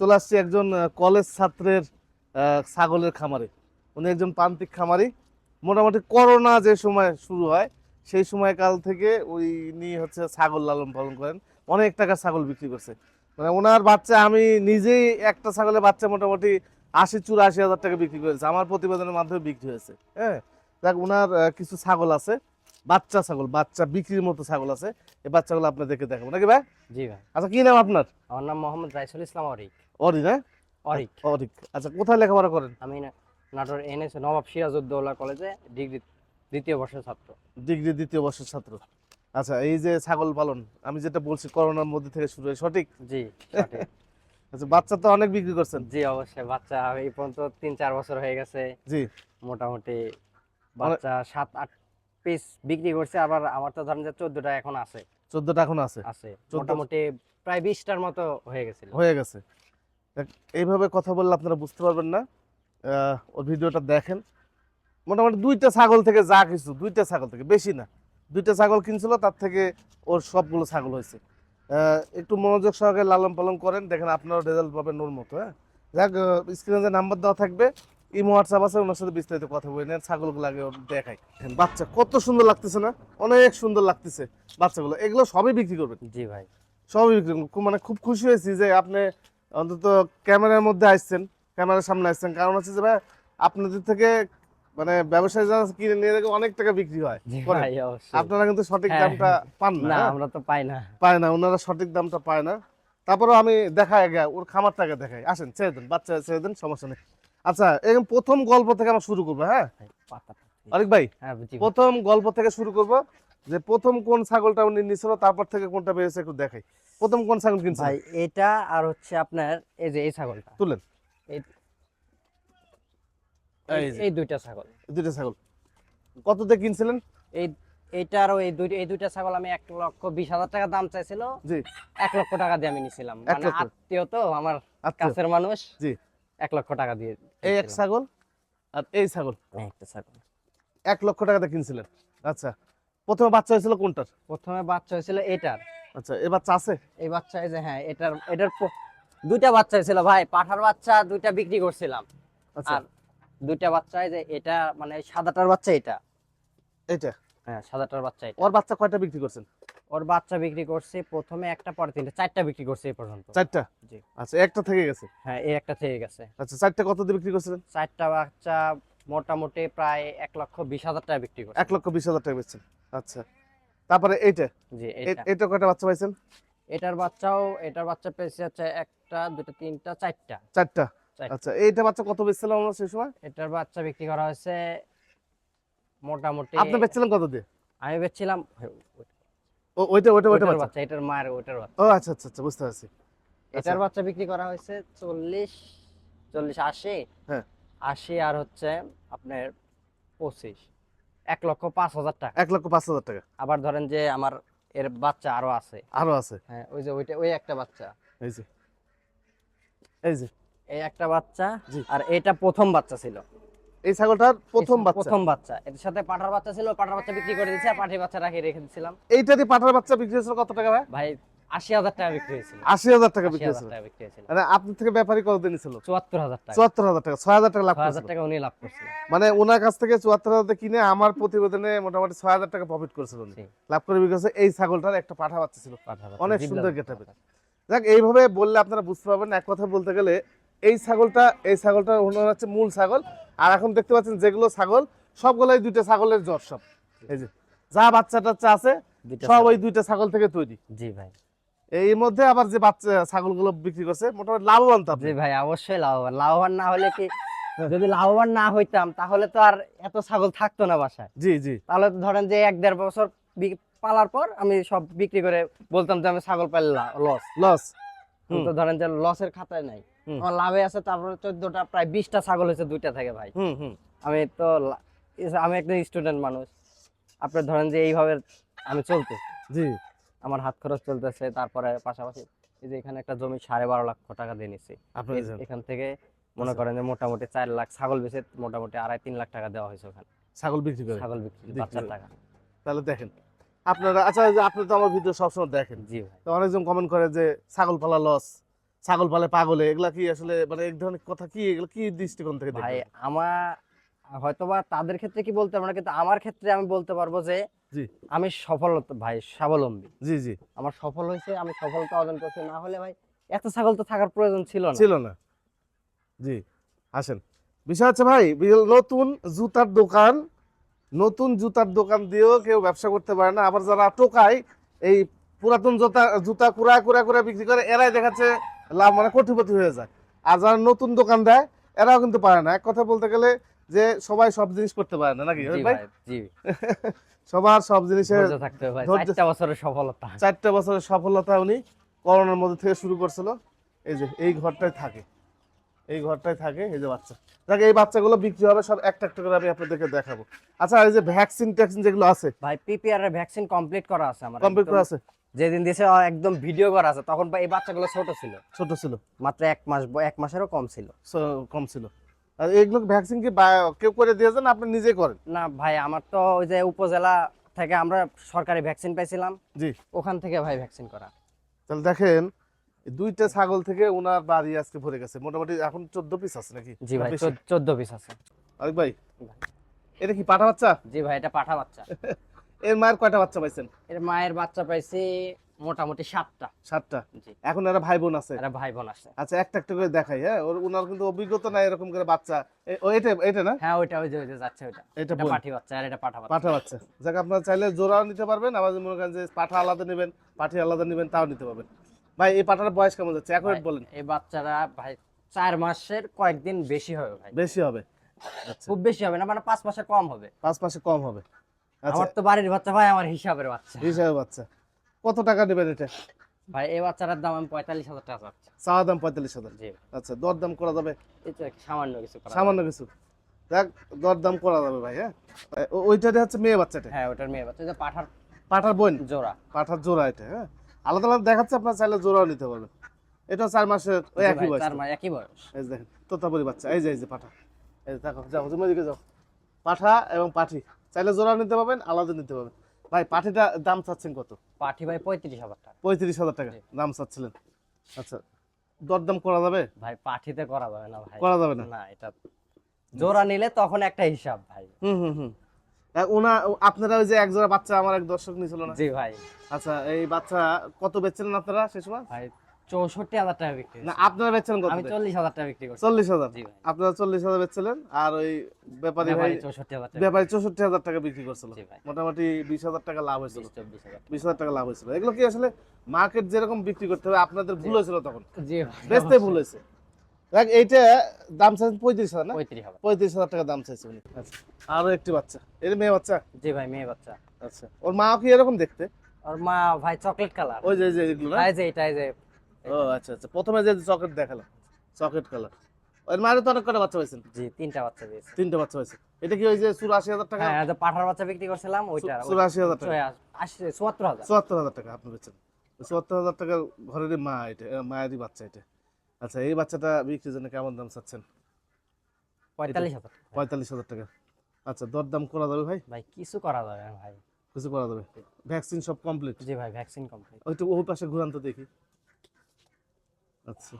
চলে আসছি একজন কলেজ ছাত্রের ছাগলের খামারে। উনি একজন প্রান্তিক খামারি। মোটামুটি করোনা যে সময় শুরু হয়, সেই সময়কাল থেকে উনি নিয়ে হচ্ছে ছাগল লালন পালন করেন। অনেক টাকা ছাগল বিক্রি করছে। মানে ওনার বাচ্চা, আমি নিজেই একটা ছাগলের বাচ্চা মোটামুটি আশি চুরাশি হাজার টাকা বিক্রি করেছে। আমার প্রতিবেদনের মাধ্যমে বিক্রি হয়েছে। হ্যাঁ দেখ ওনার কিছু ছাগল আছে। বাচ্চা ছাগল বাচ্চা বিক্রির মতো ছাগল আছে এই বাচ্চাগুলো আপনাদেরকে দেখাবো। নাকি ভাই? জি ভাই। আচ্ছা কি নাম আপনার? আমার নাম মোহাম্মদ রাইসুল ইসলাম অরিক। অরিন হ্যাঁ? অরিক। অরিক। আচ্ছা কোথায় লেখাপড়া করেন? আমি নাটোর এনএস নবাব সিরাজউদ্দৌলা কলেজে ডিগ্রি দ্বিতীয় বর্ষের ছাত্র। ডিগ্রি দ্বিতীয় বর্ষের ছাত্র। আচ্ছা এই যে ছাগল পালন আমি যেটা বলছি করোনার মধ্যে থেকে শুরু হয় সঠিক? জি আচ্ছা বাচ্চা তো অনেক বিক্রি করছেন। জি অবশ্যই বাচ্চা এই পর্যন্ত তিন চার বছর হয়ে গেছে। জি। মোটামুটি বাচ্চা সাত আট পিস বিক্রি করছে আবার আমার তো ধরেন যে চোদ্দটা এখন আছে। চোদ্দটা এখন আছে। আছে। 14 মোটামুটি প্রায় বিশটার মতো হয়ে গেছিল। হয়ে গেছে। এইভাবে কথা বললে আপনারা বুঝতে পারবেন না। ওর ভিডিওটা দেখেন। মোটামুটি দুইটা ছাগল থেকে যা কিছু দুইটা ছাগল থেকে বেশি না। দুইটা ছাগল কিনছিল তার থেকে ওর সবগুলো ছাগল হয়েছে। একটু মনোযোগ সহকারে লালন পালন করেন। দেখেন আপনারা রেজাল্ট পাবেন ওর মতো হ্যাঁ? যাক স্ক্রিনে যে নাম্বার দেওয়া থাকবে ইমো হোয়াটসঅ্যাপ আছে ওনার সাথে বিস্তারিত কথা বলে। নেন ছাগলগুলো আগে দেখাই। বাচ্চা কত সুন্দর লাগতেছে না? অনেক সুন্দর লাগতেছে বাচ্চাগুলো। এগুলো সবই বিক্রি করবেন? জি ভাই। সবই বিক্রি করবেন। মানে খুব খুশি হয়েছি যে আপনি অন্তত ক্যামেরার মধ্যে আসছেন ক্যামেরার সামনে আসছেন। কারণ হচ্ছে যে ভাই আপনাদের থেকে মানে ব্যবসায়ী যারা কিনে নিয়ে দেখে অনেক টাকা বিক্রি হয়। আপনারা কিন্তু সঠিক হ্যাঁ, দামটা পান না হ্যাঁ? আমরা তো পাই না। পায় না ওনারা সঠিক দামটা পায় না। তারপরে আমি দেখাই আগে ওর খামারটাকে দেখাই। আসেন ছেড়ে দেন বাচ্চা ছেড়ে দেন সমস্যা নেই। আচ্ছা এরকম প্রথম গল্প থেকে আমরা শুরু করব হ্যাঁ? ভাই হ্যাঁ জি ভাই। প্রথম গল্প থেকে শুরু করব যে প্রথম কোন ছাগলটা উনি নিয়েছিল তারপর থেকে কোনটা বেরিয়েছে একটু দেখাই। প্রথম কোন ছাগল কিনছে ভাই এটা আর হচ্ছে আপনার এই যে এই ছাগলটা। তুলেন এই দুইটা ছাগল। দুইটা ছাগল। কত দিয়ে কিনছিলেন? এই এইটার এই দুই এই দুইটা ছাগল আমি এক লক্ষ বিশ হাজার টাকা দাম চাইছিল। জি। এক লক্ষ টাকা দিয়ে আমি নিছিলাম। মানে আত্মীয় তো আমার কাছের মানুষ। জি। এক লক্ষ টাকা দিয়ে এই এক ছাগল? আর এই ছাগল? একটা ছাগল। এক লক্ষ টাকাতে কিনছিলেন? আচ্ছা। প্রথমে বাচ্চা হয়েছিল কোনটার? প্রথমে বাচ্চা হয়েছিল এটার। আচ্ছা এই বাচ্চা আছে? এই বাচ্চা এই যে হ্যাঁ এটার এটার প- দুইটা বাচ্চা হয়েছিল ভাই পাঠার বাচ্চা দুইটা বিক্রি করছিলাম। আচ্ছা। আর দুইটা বাচ্চা এই যে এটা মানে সাদাটার বাচ্চা এটা। এটা হ্যাঁ সাদাটার বাচ্চা এটা। ওর বাচ্চা কয়টা বিক্রি করছেন? ওর বাচ্চা বিক্রি করছে প্রথমে একটা পরে তিনটা চারটা বিক্রি করছে এই পর্যন্ত। চারটা? জি। আচ্ছা একটা থেকে গেছে? হ্যাঁ এই একটা থেকে গেছে। আচ্ছা চারটা কত দিয়ে বিক্রি করছিলেন? চারটা বাচ্চা মোটামুটি প্রায় এক লক্ষ বিশ হাজার টাকা বিক্রি করছে। এক লক্ষ বিশ হাজার টাকা বেচছেন। আচ্ছা। তারপরে এইটা? জি এটা কয়টা বাচ্চা পাইছেন? এটার বাচ্চাও এটার বাচ্চা পেয়েছে হচ্ছে একটা দুটো তিনটা চারটা। চারটা? চারটা। আচ্ছা এইটা বাচ্চা কত বেচছিলাম আমরা সেই সময়? এটার বাচ্চা বিক্রি করা হয়েছে মোটামুটি আপনি বেচছিলেন কত দিয়ে? আমি বেচছিলাম ও ওইটা ওইটা ওইটা বাচ্চা। এটার ওইটার বাচ্চা। ও আচ্ছা আচ্ছা আচ্ছা বুঝতে পারছি। আচ্ছা। এটার বাচ্চা বিক্রি করা হয়েছে চল্লিশ চল্লিশ আশি। হ্যাঁ। আশি আর হচ্ছে আপনার পঁচিশ। এক লক্ষ পাঁচ হাজার টাকা। এক লক্ষ পাঁচ হাজার টাকা। আবার ধরেন যে আমার এর বাচ্চা আরও আছে। আরও আছে। হ্যাঁ ওই যে ওইটা ওই একটা বাচ্চা। এই যে। এই যে। এই একটা বাচ্চা আর এটা প্রথম বাচ্চা ছিল। এই ছাগলটার প্রথম বাচ্চা। প্রথম বাচ্চা। এর সাথে পাঠার বাচ্চা ছিল পাঠার বাচ্চা বিক্রি করে দিয়েছে আর পাঠির বাচ্চা রাখি রেখে দিয়েছিলাম এইটা দিয়ে পাঠার বাচ্চা বিক্রি হয়েছিল কত টাকা ভাই? ভাই আশি হাজার টাকা বিক্রি হয়েছিল। আশি হাজার টাকা বিক্রি হয়েছিল। টাকা বিক্রি হয়েছিল। মানে আপনার থেকে ব্যাপারী কত দিন ছিল? চুয়াত্তর হাজার টাকা। চুয়াত্তর হাজার টাকা ছয় হাজার টাকা লাভ হাজার টাকা উনি লাভ করছিল মানে ওনার কাছ থেকে চুয়াত্তর হাজার কিনে আমার প্রতিবেদনে মোটামুটি ছয় হাজার টাকা প্রফিট করেছিল উনি। লাভ করে বিক্রি এই ছাগলটার একটা পাঠা বাচ্চা ছিল। অনেক সুন্দর এইভাবে বললে আপনারা বুঝতে পারবেন এক কথা বলতে গেলে এই ছাগলটা এই ছাগলটা ওনার হচ্ছে মূল ছাগল। আর এখন দেখতে পাচ্ছেন যেগুলো ছাগল সবগুলোই দুইটা ছাগলের জ্বর সব। এই যে যা বাচ্চা টাচ্চা আছে সব ওই দুইটা ছাগল থেকে তৈরি। জি ভাই। এই মধ্যে আবার যে বাচ্চা ছাগলগুলো বিক্রি করছে মোটামুটি লাভবান তো জি ভাই অবশ্যই লাভবান। লাভবান না হলে কি যদি লাভবান না হইতাম তাহলে তো আর এত ছাগল থাকতো না বাসায়। জি জি। তাহলে তো ধরেন যে এক দেড় বছর পালার পর আমি সব বিক্রি করে বলতাম যে আমি ছাগল পাইলে লস লস তো ধরেন যে লসের খাতায় নাই। আমার লাভে আছে তারপরে চোদ্দটা প্রায় বিশটা ছাগল হয়েছে দুইটা থেকে ভাই। আমি তো আমি একটা স্টুডেন্ট মানুষ। আপনি ধরেন যে এইভাবে আমি চলতে জি। আমার হাত খরচ চলতেছে তারপরে পাশাপাশি এই যে এখানে একটা জমি সাড়ে বারো লক্ষ টাকা দিয়ে নিছি। দিয়েছেন। এখান থেকে মনে আচ্ছা। করেন যে মোটামুটি চার লাখ ছাগল বেচে মোটামুটি আড়াই তিন লাখ টাকা দেওয়া হয়েছে ওখানে। ছাগল বিক্রি করে? ছাগল বিক্রি বাচ্চার করে। টাকা। তাহলে দেখেন আপনারা আচ্ছা আপনি তো আমার ভিডিও সবসময় দেখেন। জি ভাই। তো অনেকজন কমেন্ট করে যে ছাগল পালা লস ছাগল পালে পাগলে এগুলা কি আসলে মানে এক ধরনের কথা কি? এগুলো কি দৃষ্টিকোণ থেকে ভাই? আমার হয়তোবা তাদের ক্ষেত্রে কি বলতে পারব না কিন্তু আমার ক্ষেত্রে আমি বলতে পারব যে জি। আমি সফল ভাই স্বাবলম্বী। জি জি। আমার সফল হয়েছে আমি সফলতা অর্জন করছি না হলে ভাই এত ছাগল তো থাকার প্রয়োজন ছিল না। ছিল না। জি আসেন। বিষয় হচ্ছে ভাই নতুন জুতার দোকান নতুন জুতার দোকান দিয়েও কেউ ব্যবসা করতে পারে না। আবার যারা টোকায় এই পুরাতন জুতা জুতা কুড়া কুড়া করে বিক্রি করে এরাই দেখাচ্ছে মানে কোটিপতি হয়ে যায় আর যারা নতুন দোকান দেয় এরাও কিন্তু পারে না। এক কথা বলতে গেলে যে সবাই সব জিনিস করতে পারে না নাকি? ভাই? ভাই জি। সবার সব জিনিসের থাকতে হবে চারটা বছরের সফলতা। চারটা বছরের সফলতা উনি করোনার মধ্যে থেকে শুরু করছিল। এই যে এই ঘরটায় থাকে। এই ঘরটায় থাকে এই যে বাচ্চা। দেখ এই বাচ্চাগুলো বিক্রি হবে সব একটা একটা করে আমি আপনাদেরকে দেখাবো। আচ্ছা এই যে ভ্যাকসিন ট্যাকসিন যেগুলো আছে। ভাই পিপিআর এর ভ্যাকসিন কমপ্লিট করা আছে আমার কমপ্লিট করা আছে? যেদিন দিয়েছে একদম ভিডিও করা আছে তখন ভাই এই বাচ্চাগুলো ছোট ছিল। ছোট ছিল। মাত্র এক মাস এক মাসেরও কম ছিল। কম ছিল। আর এইগুলো ভ্যাকসিন কি কেউ করে দিয়েছেন আপনি নিজে করেন? না ভাই আমার তো ওই যে উপজেলা থেকে আমরা সরকারি ভ্যাকসিন পাইছিলাম। জি। ওখান থেকে ভাই ভ্যাকসিন করা। তাহলে দেখেন দুইটা ছাগল থেকে ওনার বাড়ি আজকে ভরে গেছে। মোটামুটি এখন চোদ্দ পিস আছে নাকি? জি ভাই চোদ্দ- চোদ্দ পিস আছে। আরেক ভাই এটা কি পাঠা বাচ্চা? জি ভাই এটা পাঠা বাচ্চা। এর মায়ের কয়টা বাচ্চা পাইছেন? এর মায়ের বাচ্চা পাইছি মোটামুটি সাতটা। সাতটা? এখন এরা ভাই বোন আছে? এরা ভাই বোন আছে। আচ্ছা একটা একটা করে দেখাই হ্যাঁ? ওর ওনার কিন্তু অভিজ্ঞতা নাই এরকম করে বাচ্চা। ও এটা এটা না? হ্যাঁ ওইটা ওই যে যাচ্ছে ওইটা। এটা পাঠি বাচ্চা আর এটা পাঠা বাচ্চা। পাঠা বাচ্চা। যাক আপনারা চাইলে জোড়াও নিতে পারবেন আবার মনে করেন যে পাঠা আলাদা নেবেন পাঠি আলাদা নেবেন তাও নিতে পারবেন। ভাই এই পাঠার বয়স কেমন যাচ্ছে? এখন বলেন। এই বাচ্চারা ভাই চার মাসের কয়েকদিন বেশি হবে ভাই। বেশি হবে? খুব বেশি হবে না মানে পাঁচ মাসের কম হবে। পাঁচ মাসে কম হবে। আমার তো বাড়ির বাচ্চা ভাই আমার হিসাবের বাচ্চা। হিসাবে বাচ্চা। কত টাকা নেবেন এটা? ভাই এই বাচ্চাটার দাম আমি পঁয়তাল্লিশ হাজার টাকা চাচ্ছি। চাওয়া দাম পঁয়তাল্লিশ হাজার? জি। আচ্ছা দরদাম করা যাবে? সামান্য কিছু করা সামান্য কিছু। দেখ দরদাম করা যাবে ভাই হ্যাঁ? ও- ওইটাতে হচ্ছে মেয়ে বাচ্চাটা? হ্যাঁ ওটার মেয়ে বাচ্চা। পাঠার পাঠার বোন? জোড়া। পাঠার জোড়া এটা হ্যাঁ? আলাদা আলাদা দেখাচ্ছে আপনার চাইলে জোড়াও নিতে পারবেন। এটা চার মাসের ওই একই বয়স তার মানে একই বয়স। এই দেখেন তোতাপুরি বাচ্চা। এই যে এই যে পাঠা। এই যে দেখো যাও তুমি ওইদিকে যাও। পাঠা এবং পাঠি। চাইলে জোড়া নিতে পারবেন আলাদা নিতে পারবেন। ভাই পাঠিটা দাম চাচ্ছেন কত? পাঠি ভাই পঁয়ত্রিশ হাজার টাকা। পঁয়ত্রিশ হাজার টাকা। দাম চাচ্ছিলেন। আচ্ছা দরদাম করা যাবে? ভাই পাঠিতে করা যাবে না ভাই। করা যাবে না? না এটা জোড়া নিলে তখন একটা হিসাব ভাই। হুম হুম হুম। ওনা আপনারা ওই যে এক জোড়া বাচ্চা আমার এক দর্শক নিয়েছিল না? জি ভাই। আচ্ছা এই বাচ্চা কত বেচছিলেন আপনারা সে সময়? ভাই চৌষট্টি হাজার টাকা বিক্রি না আপনারা বেচছিলেন কত আমি চল্লিশ হাজার টাকা বিক্রি করছি। চল্লিশ হাজার? আপনারা চল্লিশ হাজার বেচছিলেন আর ওই ব্যাপারী ভাই চৌষট্টি হাজার ব্যাপারী চৌষট্টি হাজার টাকা বিক্রি করছিল। মোটামুটি বিশ হাজার টাকা লাভ হয়েছিল। বিশ হাজার টাকা। লাভ হয়েছিল। এগুলো কি আসলে মার্কেট যেরকম বিক্রি করতে হবে আপনাদের ভুল হয়েছিল তখন? বেচতে ভুল হয়েছে। দেখ এইটা দাম চাইছেন পঁয়ত্রিশ হাজার না? পঁয়ত্রিশ হাজার। টাকা দাম চাইছে উনি। আচ্ছা। আরও একটি বাচ্চা। এর মেয়ে বাচ্চা? জি ভাই মেয়ে বাচ্চা। আচ্ছা। ওর মা কি এরকম দেখতে? আর মা ভাই চকলেট কালার। ওই যে এগুলো না? এই যে এটা এই যে ও আচ্ছা আচ্ছা। প্রথমে যে চকলেট দেখালাম চকলেট কালার ওর মায়ের তো অনেক কটা বাচ্চা হয়েছেন জি তিনটা বাচ্চা দিয়েছে তিনটা বাচ্চা হয়েছে এটা কি ওই যে চুরাশি হাজার টাকা? হ্যাঁ এই যে পাঠার বাচ্চা বিক্রি করছিলাম ওইটা চুরাশি হাজার টাকা। আশি চুয়াত্তর হাজার। চুয়াত্তর হাজার টাকা আপনি বেচেন চুয়াত্তর হাজার টাকার ঘরেরই মা এটা মায়েরই বাচ্চা এটা। আচ্ছা এই বাচ্চাটা বিক্রির জন্য কেমন দাম চাচ্ছেন? পঁয়তাল্লিশ হাজার পঁয়তাল্লিশ হাজার টাকা। আচ্ছা দরদাম করা যাবে ভাই? ভাই কিছু করা যাবে ভাই। কিছু করা যাবে? ভ্যাকসিন সব কমপ্লিট জি ভাই ভ্যাকসিন কমপ্লিট ওইটু ওই পাশে ঘুরান তো দেখি। আচ্ছা।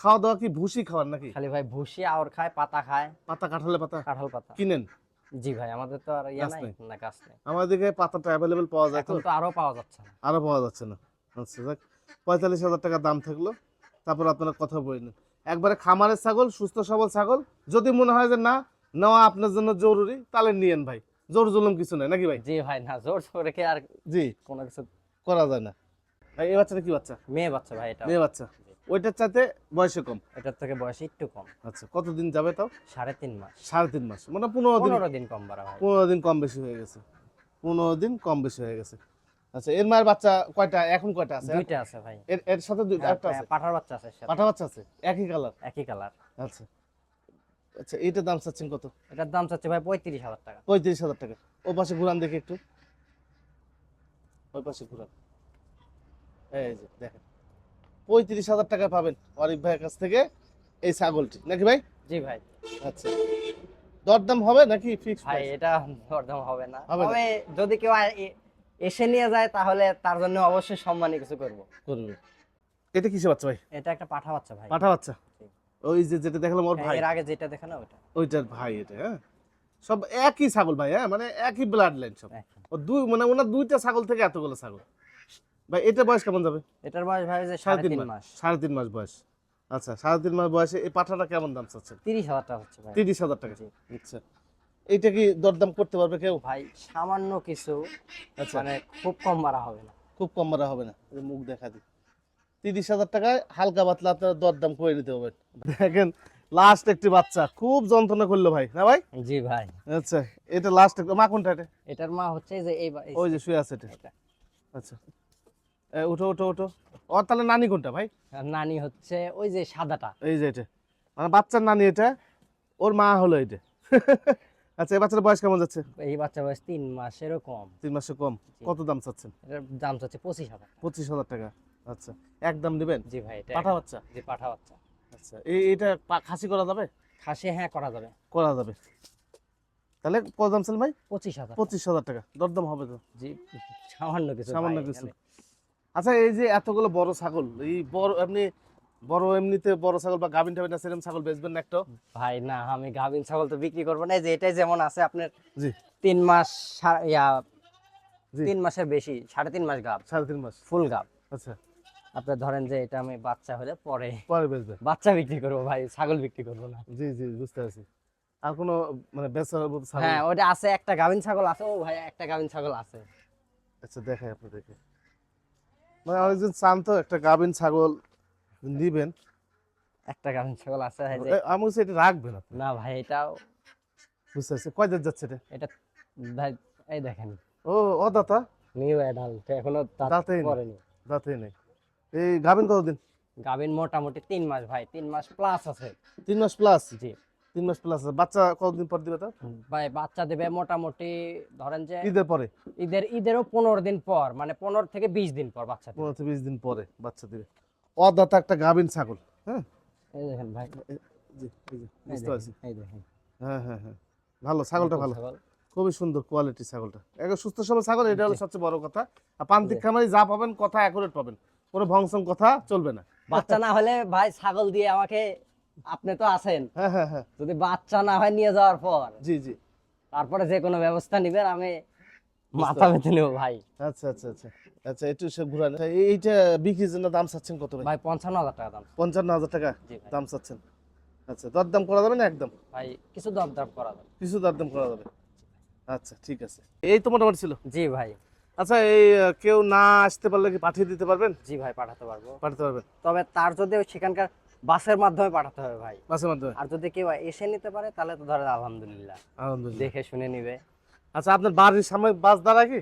খাওয়া দাওয়া কি ভুসি খাওয়ার নাকি? খালি ভাই ভুসি আওর খায় পাতা খায়। পাতা কাঁঠালে পাতা? কাঁঠাল পাতা। কিনেন? জি ভাই আমাদের তো আর ইয়া নাই না গাছ নেই। আমাদের পাতাটা অ্যাভেলেবেল পাওয়া যায় তো? এখন তো আরও পাওয়া যাচ্ছে না। আরও পাওয়া যাচ্ছে না। আচ্ছা যাক। পঁয়তাল্লিশ হাজার টাকা দাম থাকল। তারপর আপনারা কথা বলে নিন একবারে খামারের ছাগল সুস্থ সবল ছাগল। যদি মনে হয় যে না নেওয়া আপনার জন্য জরুরি তাহলে নিয়েন ভাই। জোর জুলুম কিছু নাই নাকি ভাই? জি ভাই না জোর জোর রেখে আর জি। কোনো কিছু করা যায় না। ভাই এই বাচ্চাটা কি বাচ্চা? মেয়ে বাচ্চা ভাই এটা। মেয়ে বাচ্চা। ওইটার চাইতে বয়সে কম? এটার থেকে বয়স একটু কম। আচ্ছা কতদিন যাবে তাও? সাড়ে তিন মাস। সাড়ে তিন মাস। মানে পনেরো দিন। পনেরো দিন কম বাড়া ভাই পনেরো দিন কম বেশি হয়ে গেছে। পনেরো দিন কম বেশি হয়ে গেছে। আচ্ছা এর মায়ের বাচ্চা কয়টা? এখন কয়টা আছে? দুইটা আছে ভাই। এর এর সাথে দুই হ্যাঁ, একটা আছে? পাঠার বাচ্চা আছে সাথে। পাঠা বাচ্চা আছে? একই কালার? একই কালার। আচ্ছা। আচ্ছা এইটার দাম চাচ্ছেন কত? এটার দাম চাচ্ছে ভাই পঁয়ত্রিশ হাজার টাকা। পঁয়ত্রিশ হাজার টাকা। ওই পাশে ঘুরান দেখি একটু। ওই পাশে ঘুরান। এই যে দেখেন। পঁয়ত্রিশ হাজার টাকা পাবেন অরিফ ভাইয়ের কাছ থেকে এই ছাগলটি। নাকি ভাই? জি ভাই। আচ্ছা। দরদাম হবে নাকি ফিক্স ভাই এটা দরদাম হবে না। তবে যদি কেউ এসে নিয়ে যায় তাহলে তার জন্য অবশ্যই সম্মানী কিছু করব। করবে। এটা কিসে বাচ্চা ভাই? এটা একটা পাঠা বাচ্চা ভাই। পাঠা বাচ্চা? ওই যে যেটা দেখলাম ওর হ্যাঁ, ভাই। এর আগে যেটা দেখেন ওটা। ওইটার ভাই এটা হ্যাঁ? সব একই ছাগল ভাই হ্যাঁ? মানে একই ব্লাড লাইন সব ও দুই মানে ওনার দুইটা ছাগল থেকে এতগুলো ছাগল। ভাই এটা বয়স কেমন যাবে? এটার বয়স ভাই যে সাড়ে তিন মাস। সাড়ে তিন মাস বয়স। আচ্ছা সাড়ে তিন মাস বয়সে এই পাঠাটা কেমন দাম চাচ্ছেন তিরিশ হাজার টাকা হচ্ছে ভাই। তিরিশ হাজার টাকা। আচ্ছা এইটা কি দরদাম করতে পারবে কেউ? ভাই সামান্য কিছু আচ্ছা। মানে খুব কম মারা হবে না। খুব কম মারা হবে না। মুখ দেখা দি। তিরিশ হাজার টাকায় হালকা পাতলা আপনার দরদাম করে নিতে হবে। দেখেন লাস্ট একটি বাচ্চা খুব যন্ত্রণা করল ভাই না ভাই? জি ভাই। আচ্ছা এটা লাস্ট মা কোনটা এটা? এটার মা হচ্ছে যে এই ওই যে শুয়ে আছে এটা। এটা। আচ্ছা। উঠো উঠো উঠো। ওর তাহলে নানি কোনটা ভাই? নানি হচ্ছে ওই যে সাদাটা। এই যে এটা। মানে বাচ্চার নানি এটা ওর মা হলো এটা। আচ্ছা এই বাচ্চার বয়স কেমন যাচ্ছে? এই বাচ্চা বয়স তিন মাসেরও কম। তিন মাসে কম। কত দাম চাচ্ছেন? এটার দাম চাচ্ছে পঁচিশ হাজার পঁচিশ হাজার টাকা। আচ্ছা একদম নেবেন জি ভাই এটা পাঠা বাচ্চা? জি পাঠা বাচ্চা। আচ্ছা এই এটা খাসি করা যাবে? খাসি হ্যাঁ করা যাবে। করা যাবে। তাহলে কত দাম ছিল ভাই? পঁচিশ হাজার পঁচিশ হাজার টাকা। দরদাম হবে তো? জি সামান্য কিছু সামান্য কিছু। আচ্ছা এই যে এতগুলো বড় ছাগল এই বড় আপনি বড় এমনিতে বড় ছাগল বা গাভিন টাভিন সেরকম ছাগল বেচবেন না একটা? ভাই না আমি গাভিন ছাগল তো বিক্রি করব না এই যে এটাই যেমন আছে আপনার জি। তিন মাস ইয়া। তিন মাসের বেশি সাড়ে তিন মাস গাব। সাড়ে তিন মাস। ফুল গাব। আচ্ছা। আপনার ধরেন যে এটা আমি বাচ্চা হলে পরে পরে বেচবেন। বাচ্চা বিক্রি করব ভাই ছাগল বিক্রি করব না। জি জি বুঝতে পারছি। আর কোনো মানে বেচার ছাগল? হ্যাঁ ওটা আছে একটা গাভিন ছাগল আছে ও ভাই একটা গাভিন ছাগল আছে। আচ্ছা দেখাই আপনাদেরকে। মানে অনেকজন চান তো একটা গাভিন ছাগল দিবেন একটা গাভিন ছাগল আছে আমি বলছি এটা রাখবেন আপনি। না ভাই এটাও বুঝতে পারছি কয় যাচ্ছে এটা? এটা ভাই এই দেখেন। ও ও দাতা? নিউ অ্যাডাল্ট এখনও দাঁত দাঁতেই। পড়েনি। দাঁতেই নেই। এই গাভিন কতদিন? গাভিন মোটামুটি তিন মাস ভাই তিন মাস প্লাস আছে। তিন মাস প্লাস জি। তিন মাস প্লাস বাচ্চা কতদিন পর দিবে তা ভাই বাচ্চা দেবে মোটামুটি ধরেন যে ঈদের পরে। ঈদের ঈদেরও পনেরো দিন পর মানে পনেরো থেকে বিশ দিন পর বাচ্চা পনেরো থেকে বিশ দিন পরে বাচ্চা দিবে। অদাতা একটা গাভিন ছাগল হ্যাঁ? এই দেখেন ভাই। বুঝতে পারছি। হ্যাঁ হ্যাঁ হ্যাঁ। ভালো ছাগলটা ভালো। খুবই সুন্দর কোয়ালিটি ছাগলটা। সুস্থ সবল ছাগল এটা হলো সবচেয়ে বড় কথা। আর খামারি যা পাবেন কথা অ্যাকুরেট পাবেন। কোনো ভংসং কথা চলবে না। বাচ্চা না হলে ভাই ছাগল দিয়ে আমাকে আপনি তো আছেন। হ্যাঁ হ্যাঁ হ্যাঁ। যদি বাচ্চা না হয় নিয়ে যাওয়ার পর। জি জি। তারপরে যে কোনো ব্যবস্থা নিবেন আমি মাথা বেঁধে নেব ভাই। আচ্ছা আচ্ছা আচ্ছা। আচ্ছা একটু সে ঘুরান। আচ্ছা, এইটা বিক্রির জন্য দাম চাচ্ছেন কত ভাই? পঞ্চান্ন হাজার টাকা দাম। পঞ্চান্ন হাজার টাকা দাম চাচ্ছেন। আচ্ছা দরদাম করা যাবে না একদম? ভাই কিছু দর দাম করা যাবে। কিছু দরদাম করা যাবে। আচ্ছা ঠিক আছে। এই তো মোটামুটি ছিল। জি ভাই। আচ্ছা এই কেউ না আসতে পারলে কি পাঠিয়ে দিতে পারবেন? জি ভাই পাঠাতে পারব। পাঠাতে পারবেন। তবে তার যদি সেখানকার বাসের মাধ্যমে পাঠাতে হবে ভাই। বাসের মাধ্যমে? আর যদি কেউ এসে নিতে পারে তাহলে তো ধরেন আলহামদুলিল্লাহ। আলহামদুলিল্লাহ। দেখে শুনে নিবে। আচ্ছা আপনার বাড়ির সামনে বাস দাঁড়ায় কি?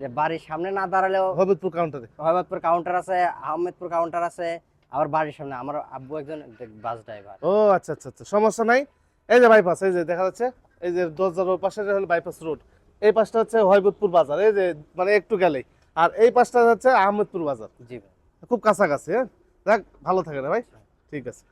যে বাড়ির সামনে না দাঁড়ালেও হবিবপুর কাউন্টারে মোহাম্মদপুর কাউন্টার আছে আহমেদপুর কাউন্টার আছে আবার বাড়ির সামনে। আমার আব্বু একজন বাস ড্রাইভার ও আচ্ছা আচ্ছা আচ্ছা সমস্যা নাই। এই যে বাইপাস এই যে দেখা যাচ্ছে এই যে দরজার ওই পাশে হলো বাইপাস রোড এই পাশটা হচ্ছে হবিবপুর বাজার এই যে মানে একটু গেলেই। আর এই পাশটা হচ্ছে আহমেদপুর বাজার। জি খুব কাছাকাছি হ্যাঁ? দেখ ভালো থাকে না ভাই? ঠিক আছে।